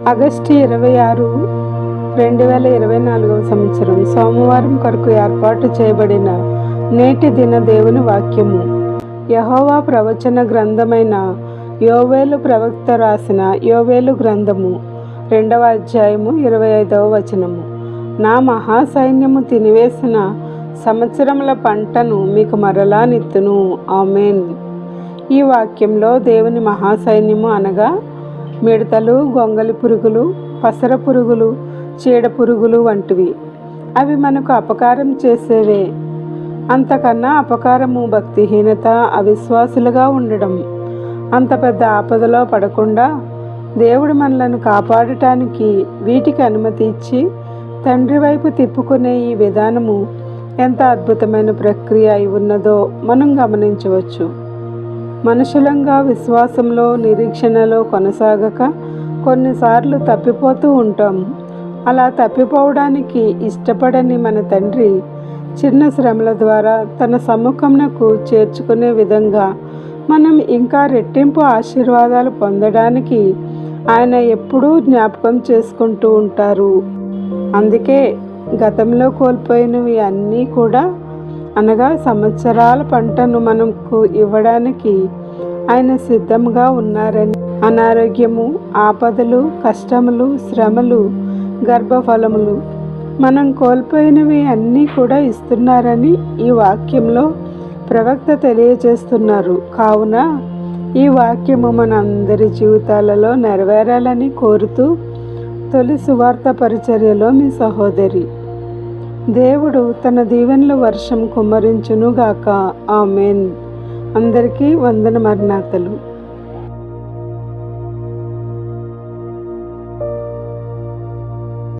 August ఇరవై ఆరు రెండు వేల ఇరవై నాలుగవ సంవత్సరం. సోమవారం కొరకు ఏర్పాటు చేయబడిన నేటి దిన దేవుని వాక్యము. యహోవా ప్రవచన గ్రంథమైన యోవేలు ప్రవక్త రాసిన యోవేలు గ్రంథము రెండవ అధ్యాయము ఇరవై ఐదవ వచనము. నా మహాసైన్యము తినివేసిన సంవత్సరముల పంటను మీకు మరలా నిత్తును. ఆమెన్. ఈ వాక్యంలో దేవుని మహాసైన్యము అనగా మిడతలు గొంగలి పురుగులు పసర పురుగులు చీడ పురుగులు వంటివి. అవి మనకు అపకారం చేసేవే. అంతకన్నా అపకారము భక్తిహీనత అవిశ్వాసులుగా ఉండడం. అంత పెద్ద ఆపదలో పడకుండా దేవుడు మనలను కాపాడటానికి వీటికి అనుమతి ఇచ్చి తండ్రి వైపు తిప్పుకునే ఈ విధానము ఎంత అద్భుతమైన ప్రక్రియ అయి ఉన్నదో మనం గమనించవచ్చు. మనుషులంగా విశ్వాసంలో నిరీక్షణలో కొనసాగక కొన్నిసార్లు తప్పిపోతూ ఉంటాం. అలా తప్పిపోవడానికి ఇష్టపడని మన తండ్రి చిన్న శ్రమల ద్వారా తన సముఖంనకు చేర్చుకునే విధంగా మనం ఇంకా రెట్టింపు ఆశీర్వాదాలు పొందడానికి ఆయన ఎప్పుడూ జ్ఞాపకం చేసుకుంటూ ఉంటారు. అందుకే గతంలో కోల్పోయినవి అన్నీ కూడా అనగా సంవత్సరాల పంటను మనకు ఇవ్వడానికి ఆయన సిద్ధంగా ఉన్నారని. అనారోగ్యము ఆపదలు కష్టములు శ్రమలు గర్భఫలములు మనం కోల్పోయినవి అన్నీ కూడా ఇస్తున్నారని ఈ వాక్యంలో ప్రవక్త తెలియజేస్తున్నారు. కావున ఈ వాక్యము మన అందరి జీవితాలలో నెరవేరాలని కోరుతూ తొలి సువార్త పరిచర్యలో మీ సహోదరి దేవుడు తన దీవెనల వర్షం కుమ్మరించునుగాక. ఆమెన్. అందరికీ వందన మరణాతలు